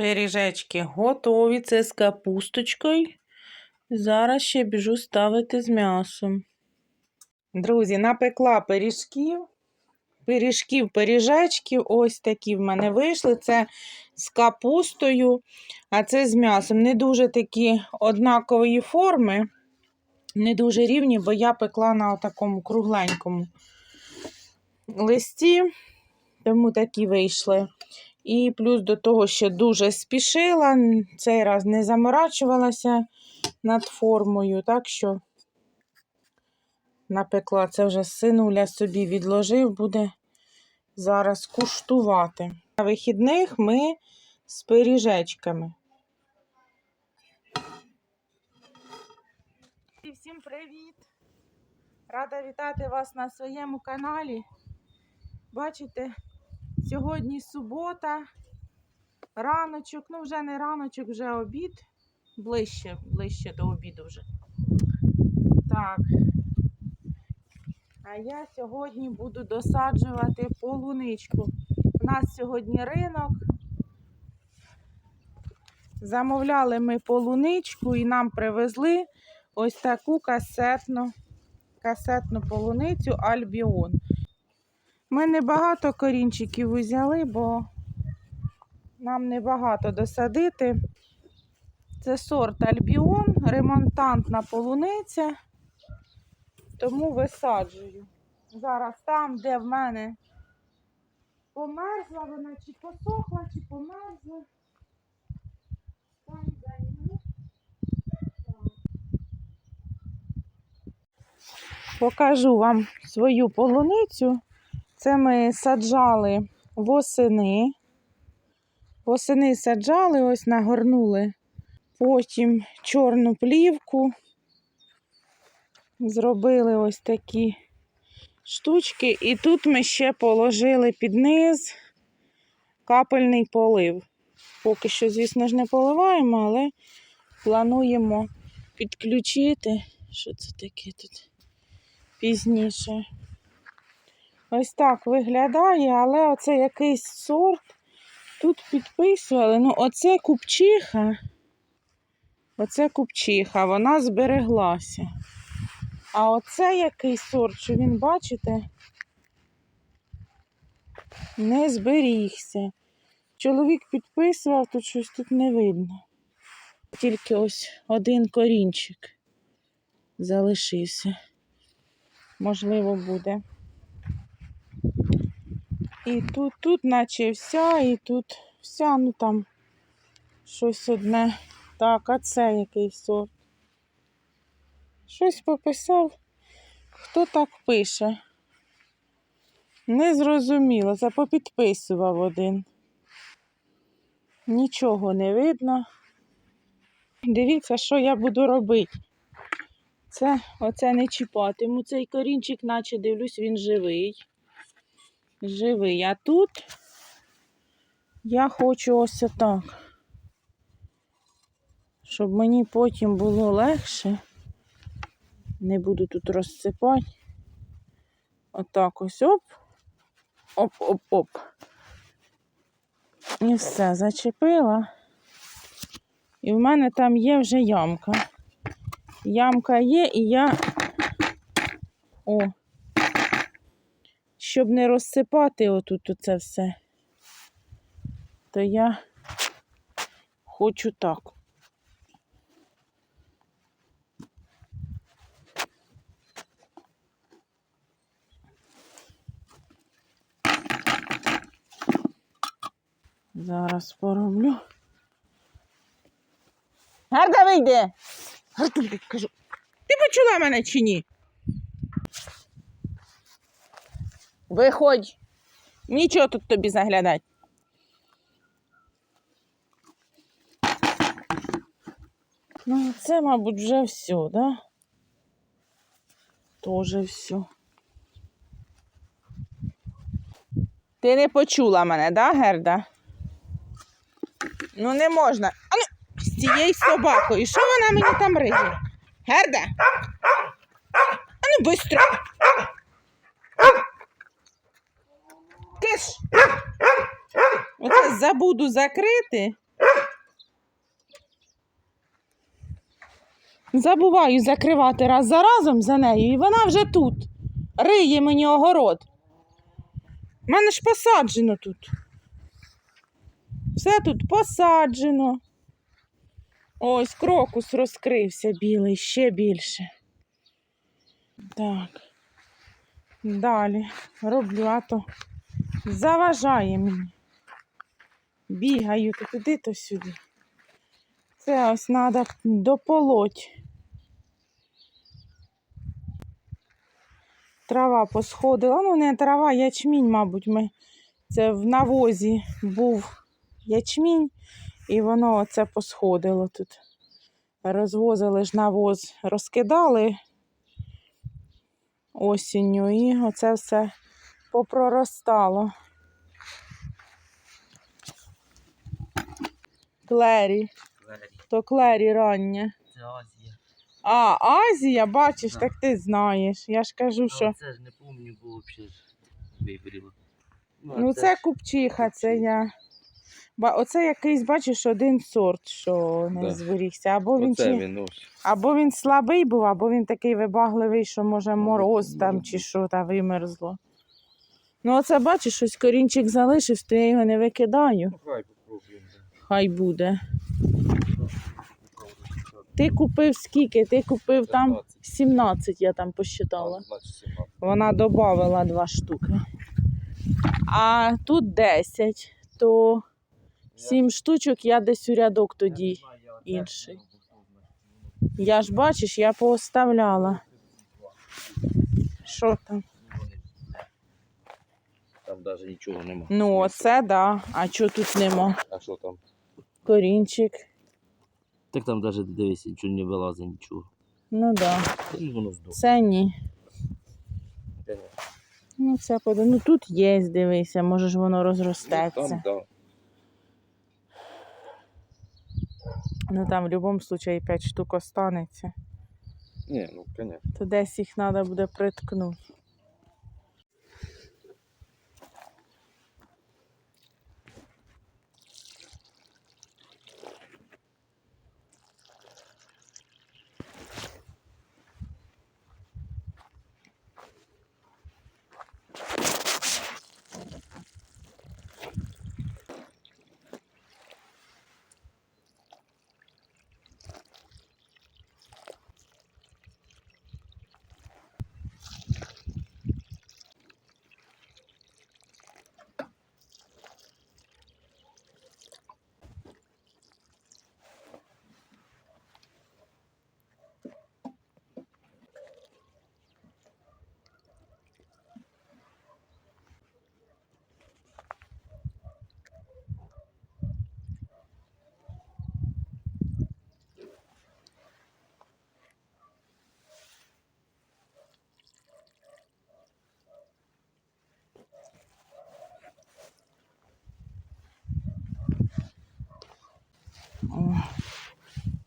Пиріжечки готові. Це з капусточкою. Зараз ще біжу ставити з м'ясом. Друзі, напекла пиріжків. Пиріжків, пиріжечків. Ось такі в мене вийшли. Це з капустою, а це з м'ясом. Не дуже такі однакової форми, не дуже рівні, бо я пекла на такому кругленькому листі, тому такі вийшли. І плюс до того, ще дуже спішила, цей раз не заморачувалася над формою, так що напекла. Це вже синуля собі відложив, буде зараз куштувати. На вихідних ми з пиріжечками. Всім привіт! Рада вітати вас на своєму каналі. Бачите, сьогодні субота, раночок, ну вже не раночок, вже обід, ближче, ближче до обіду вже. Так. А я сьогодні буду досаджувати полуничку. У нас сьогодні ринок. Замовляли ми полуничку і нам привезли ось таку касетну, касетну полуницю Альбіон. Ми небагато корінчиків взяли, бо нам небагато досадити. Це сорт Альбіон, ремонтантна полуниця, тому висаджую. Зараз там, де в мене померзла вона, чи посохла, чи померзла. Там займу. Покажу вам свою полуницю. Це ми саджали восени. Восени саджали, ось нагорнули. Потім чорну плівку. Зробили ось такі штучки. І тут ми ще положили під низ капельний полив. Поки що, звісно ж, не поливаємо, але плануємо підключити. Що це таке тут пізніше? Ось так виглядає, але оце якийсь сорт. Тут підписували. Ну, оце купчиха. Оце купчиха, вона збереглася. А оце який сорт, що він, бачите, не зберігся. Чоловік підписував, тут щось тут не видно. Тільки ось один корінчик залишився. Можливо, буде. І тут, тут, наче вся, і тут вся, ну там щось одне. Так, а це який сорт? Щось пописав. Хто так пише? Не зрозуміло, це попідписував один. Нічого не видно. Дивіться, що я буду робити. Це оце не чіпатиму. Цей корінчик, наче дивлюсь, він живий. Живий. А тут я хочу ось так. Щоб мені потім було легше. Не буду тут розсипати. Отак ось оп. Оп-оп-оп. І все, зачепила. І в мене там є вже ямка. Ямка є, і я. О, щоб не розсипати отут оце все, то я хочу так. Зараз пороблю. Гарда вийде. Гарда, кажу. Ти почула мене чи ні? Виходь. Нічого тут тобі заглядати. Ну, це, мабуть, вже все, да? Тоже все. Ти не почула мене, да, Герда? Ну, не можна. А ну, з цією собакою. Що вона мені там риє? Герда? А ну, бистро теж оце забуду закрити. Забуваю закривати раз за разом за нею, і вона вже тут риє мені огород. У мене ж посаджено тут. Все тут посаджено. Ось крокус розкрився білий ще більше. Так. Далі роблю а то заважає мені. Бігаю то туди, то сюди. Це ось треба дополоть. Трава посходила. Ну, не трава, ячмінь, мабуть, ми. Це в навозі був ячмінь, і воно оце посходило тут. Розвозили ж навоз, розкидали осінню, і оце все попроростало. Клері, Двері. то клері рання. Це Азія. А, Азія, бачиш, Да. так ти знаєш. Я ж кажу, що. Ну, це ж не пам'ятаю, було взагалі вибріло. Ну, це купчиха, це я. Ба, оце якийсь, бачиш, один сорт, що не Да. зберігся. Або він, Оце чи... він ось. або він слабий був, або він такий вибагливий, що може Може, мороз там чи що та вимерзло. Ну, оце бачиш, ось корінчик залишився, то я його не викидаю. Ну, хай попробуємо. Хай буде. Ти купив скільки? Ти купив там 15. 17, я там посчитала. Вона додала два штуки. А тут 10, то 7 штучок я десь у рядок тоді. інший. Я ж бачиш, я пооставляла. Що там? Там навіть нічого нема. Ну, оце да. А чого тут нема? А що там? Корінчик. Так там навіть дивись, нічого не вилазить, нічого. Ну да. Та й воно здохло. Це ні. Та ні. Ну, це поди. Ну тут є, дивися, може ж воно Ну, там, да. Ну там в будь-якому випадку 5 штук останеться. Ні, ну, звісно. То десь їх треба буде приткнути.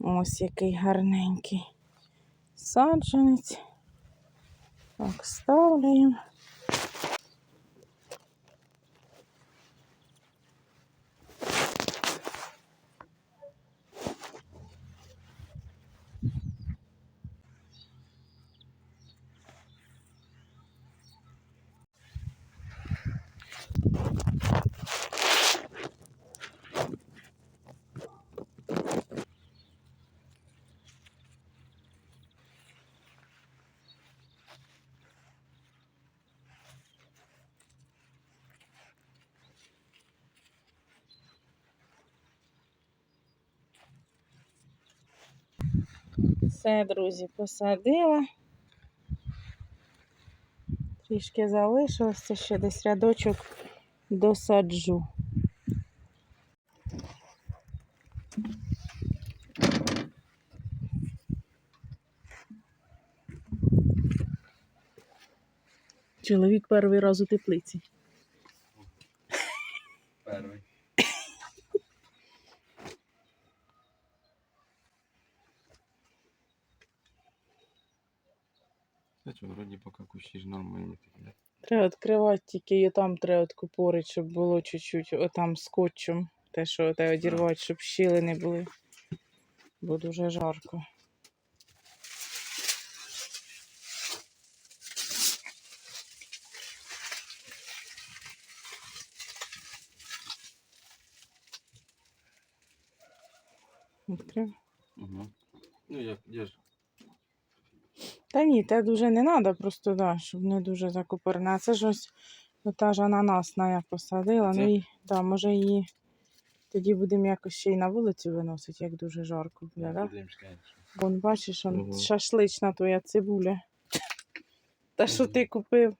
Ось який гарненький саджанець. Так, ставляємо. Все, друзі, посадила. Трішки залишилося, ще десь рядочок досаджу. Чоловік перший раз у теплиці. Перший. Кстати, вроді поки кущі ж нормальні такі. Треба відкривати, тільки і там треба відкупорити, щоб було чуть-чуть отам скотчем. Те, що те одірвати, щоб щіли не були. Бо дуже жарко. Відкрив? Угу. Ну я, я ж та ні, те дуже не треба, просто да, щоб не дуже закупорне. А це ж ось та ж ананасна я посадила. Це? Ну і да, може її тоді будемо якось ще й на вулицю виносити, як дуже жарко буде, так? Да? Вон бачиш, он Мгм. шашлична твоя цибуля. Та що ти купив?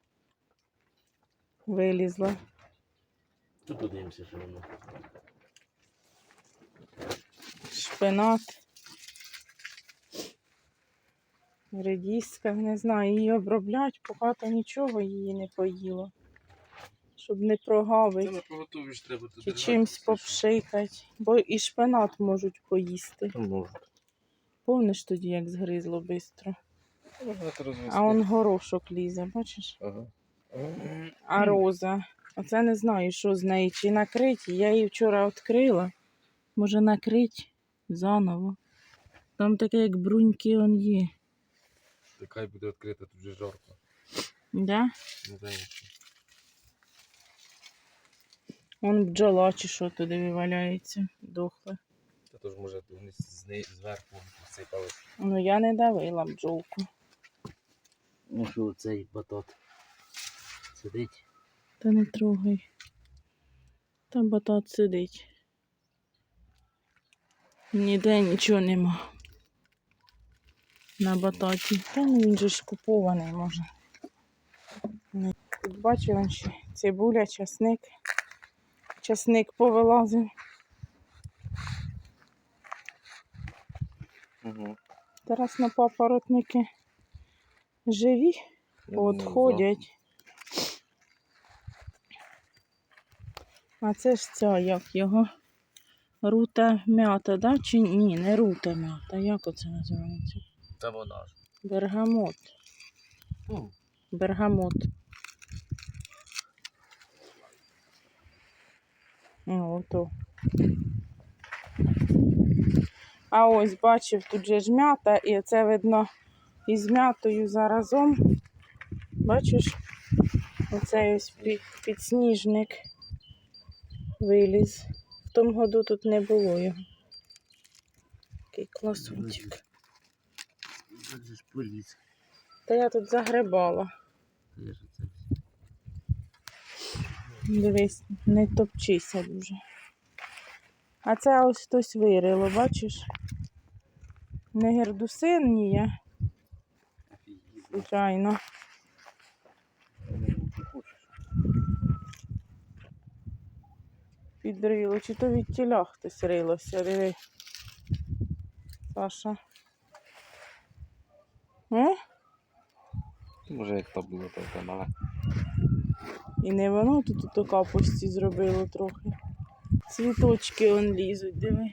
Вилізла. Тут подивимося, що воно. Шпинат. Редіска, не знаю, її оброблять, поки то нічого її не поїло. Щоб не тут. Чи чимсь все. Бо і шпинат можуть поїсти. Ну, може. Тоді, як згризло швидко. А он горошок лізе, бачиш? Ага. А роза. Оце не знаю, що з нею. Чи накрить. Я її вчора відкрила. Може накрить заново. Там таке, як бруньки он є. Так хай буде відкрита, тут вже жарко. Да? Не знаю. що. Вон бджола чи що туди валяється. Дохле. Та то ж може вниз зни- зверху посипалось. Ну я не давила бджолку. Ну що цей батат сидить. Та не трогай. Та батат сидить. Ніде нічого нема. На бататі. Та ну він же ж купований може. Тут бачу він ще цибуля, часник. Часник повилазив. Угу. Зараз на папоротники живі, відходять. А це ж ця, як його? Рута м'ята, да? Чи ні, не рута м'ята. Як оце називається? Та вона ж. Бергамот. Ну, Бергамот. О, ото. А ось бачив, тут же ж м'ята, і це видно із м'ятою заразом. Бачиш? Оцей ось підсніжник виліз. В тому году тут не було його. Такий класунчик. Поліз. Та я тут загребала. Дивись, не топчися дуже. А це ось хтось вирило, бачиш? Не гердусинніє, звичайно. Підрило. Чи то від тіля хтось рилося, диви. Саша. Е? Може як то було, то там, але. І не воно тут у капусті зробило трохи. Цвіточки он лізуть, диви.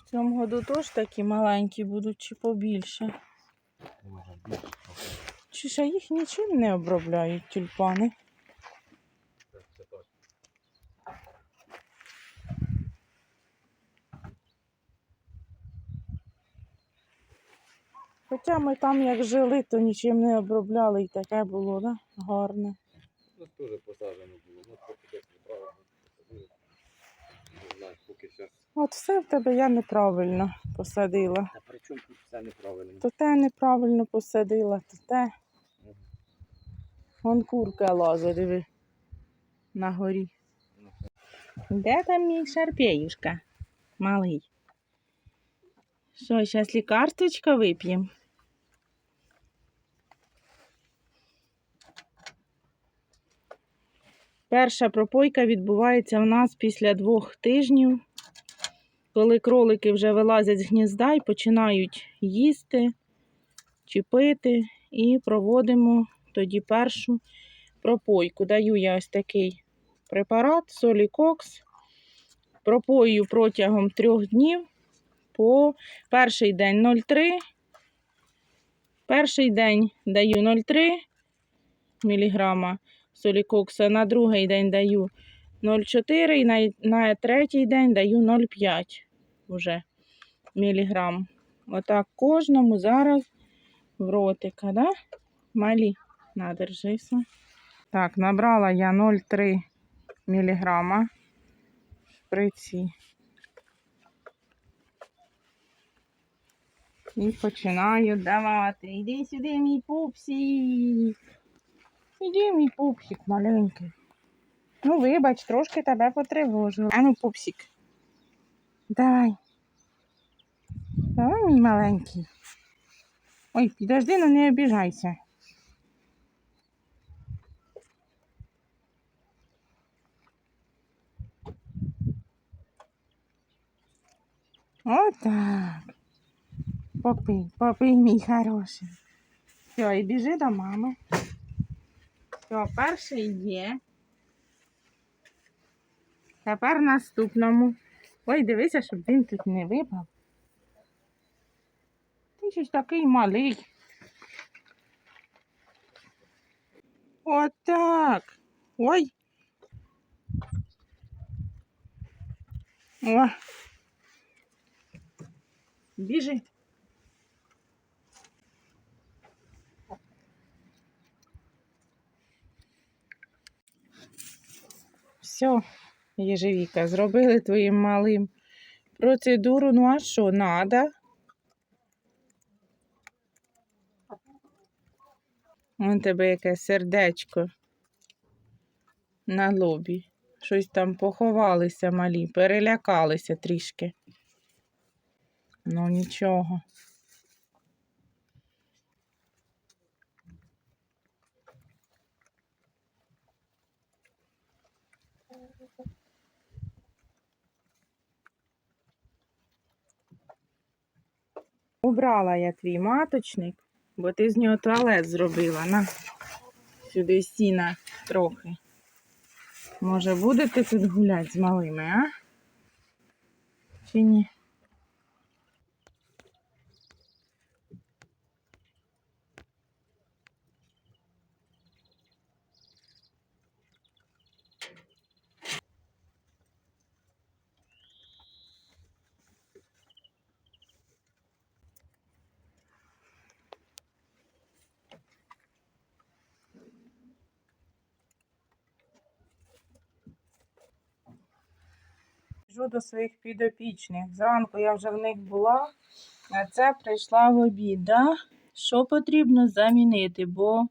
В цьому году теж такі маленькі будуть чи побільше. Може більше. Чи ж їх нічим не обробляють тюльпани? Так, це так. Хоча ми там як жили, то нічим не обробляли і таке було, да? Гарне. У нас теж посаджено було. Ну, поки десь неправильно. Не знаю, поки зараз. От все в тебе я неправильно посадила. А при чому тут все неправильно? То те неправильно посадила, то те. Мгм. Вон курка лазить, диви. На горі. Ну, Де там мій шарпеюшка? Малий. Що, зараз лікарствочка вип'ємо? Перша пропойка відбувається в нас після двох тижнів, коли кролики вже вилазять з гнізда і починають їсти чи пити, і проводимо тоді першу пропойку. Даю я ось такий препарат Солікокс. Пропоюю протягом трьох днів по перший день 0,3. Перший день даю 0,3 мг солікокса, на другий день даю 0,4 і на, на третій день даю 0,5 вже міліграм. Отак кожному зараз в ротика, да? Малі, надержися. Так, набрала я 0,3 міліграма в шприці. І починаю давати. Іди сюди, мій пупсик. Іди, мій пупсик маленький. Ну, вибач, трошки тебе потривожила. А ну, пупсик. Давай. Давай, мій маленький. Ой, підожди, ну не обіжайся. Отак. Попий, попий, мій хороший. Все, і біжи до мами. Все, перший є. Тепер наступному. Ой, дивися, щоб він тут не випав. Ти щось такий малий. Отак. Ой. О. Біжи. Все, Єжевіка, зробили твоїм малим процедуру. Ну а що, надо? Вон тебе яке сердечко на лобі. Щось там поховалися малі, перелякалися трішки. Ну нічого. Убрала я твій маточник, бо ти з нього туалет зробила. На сюди сіна трохи. Може, будете тут гуляти з малими, а? Чи ні? Біжу до своїх підопічних. Зранку я вже в них була, а це прийшла в обід. Да? Що потрібно замінити, бо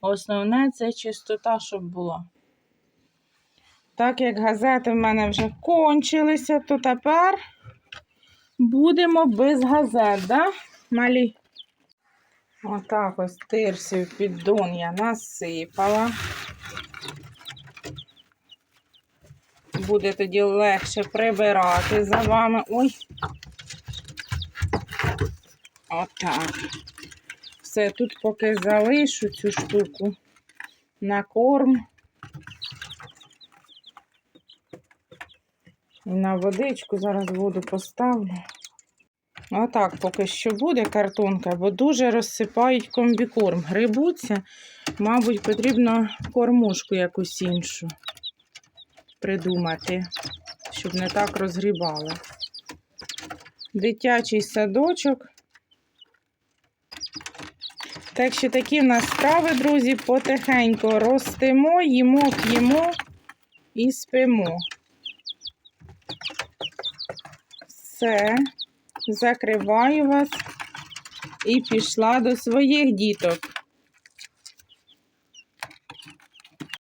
основне це чистота, щоб була. Так як газети в мене вже кончилися, то тепер будемо без газет, да? малі? Отак ось тирсів піддон я насипала. Буде тоді легше прибирати за вами. Ой. Отак. Все, тут поки залишу цю штуку на корм. На водичку зараз воду поставлю. Отак поки що буде картонка, бо дуже розсипають комбікорм. Грибуться, мабуть, потрібно кормушку якусь іншу придумати, щоб не так розгрібали. Дитячий садочок. Так що такі в нас справи, друзі, потихеньку ростемо, їмо, п'ємо і спимо. Все, закриваю вас і пішла до своїх діток.